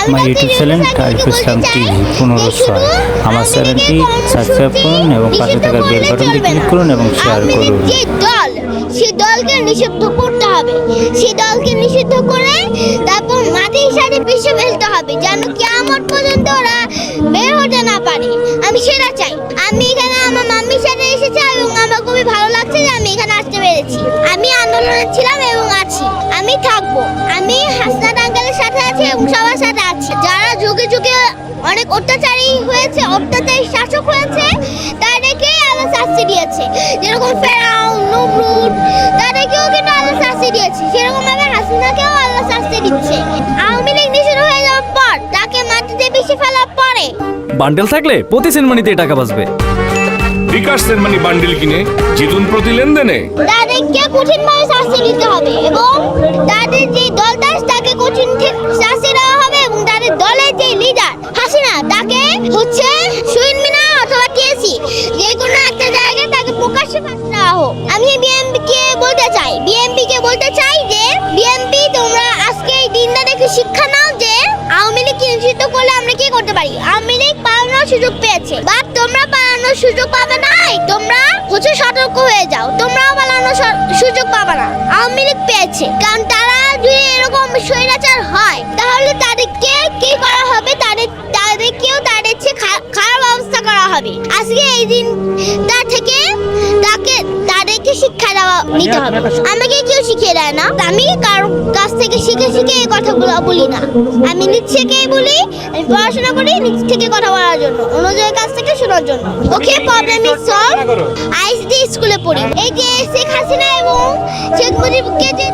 আমি my YouTube channel Yunus Islam TV যে পনেরো শুধু ছয় আমার চ্যানেলটি সাবস্ক্রাইব করুন এবং পাশে নিষিদ্ধ থাকা বেল বাটনটি ক্লিক করুন এবং শেয়ার করুন। যে দল সেই দলকে নিষিদ্ধ করতে হবে সেই দলকে নিষিদ্ধ করে তারপর পিছিয়ে ফেলতে হবে যেন কেমন পর্যন্ত ওরা বের হতে না পারে। আমি সেটা চাই। আমি এখানে আমার মাম্মির সাথে এসেছি এবং আমার খুবই ভালো লাগছে যে আমি এখানে আসতে পেরেছি। আমি আন্দোলনে ছিলাম এবং আছি। আমি থাকব। এবং সবার সাথে আছি। যারা যুগে যুগে অনেক অত্যাচারী হয়েছে অত্যাচারী শাসক হয়েছে তাদেরকে আল্লাহ শাস্তি দিয়েছে। যেরকম ফেরাও নমরুদ তাদেরকেও কিন্তু আল্লাহ শাস্তি দিয়েছে। সেরকম ভাবে হাসিনাকেও আল্লাহ শাস্তি দিচ্ছে। আওয়ামী লীগ নিষিদ্ধ হয়ে যাওয়ার পর তাকে মাটিতে পিছিয়ে ফেলার পরে বান্ডেল থাকলে প্রতি সেনমানিতে টাকা বাঁচবে। বিকাশ সেনমানি বান্ডিল কিনে জিতুন প্রতি লেনদেনে। তাদেরকে কঠিনভাবে শাস্তি দিতে হবে এবং তাদের যে দলদাস তাকে কঠিন দেওয়া হোক আমি বিএমপি কে বলতে চাই। বিএমপি কে বলতে চাই যে বিএমপি তোমরা আজকে এই দিনটা দেখে শিক্ষা নাও যে, আওয়ামী লীগ নিষিদ্ধ করলে আমরা কি করতে পারি? আওয়ামী লীগ পালানোর সুযোগ পেয়েছে। বাট তোমরা পালানোর সুযোগ পাবে নাই। তোমরা হচ্ছে সতর্ক হয়ে যাও। তোমরাও পালানোর সুযোগ পাবে না। আওয়ামী লীগ পেয়েছে। কারণ তারা যদি এরকম স্বৈরাচার হয়, তাহলে তাদেরকে কি করা হবে? তাদের, তাদেরকেও তাদের চেয়ে খারাপ অবস্থা করা হবে। আজকে এই দিন তার থেকে তাকে নিতে হবে আমাকে কেউ শিখিয়ে দেয় না। আমি কারও কাছ থেকে শিখে শিখে এই কথাগুলো বলি না। আমি নিজ থেকেই বলি আমি পড়াশোনা করি নিজ থেকে কথা বলার জন্য অন্যজনের কাছ থেকে শোনার জন্য। Okay problem is solve ICD স্কুলে পড়ি। এই যে শেখ হাসিনা এবং শেখ মুজিবকে যে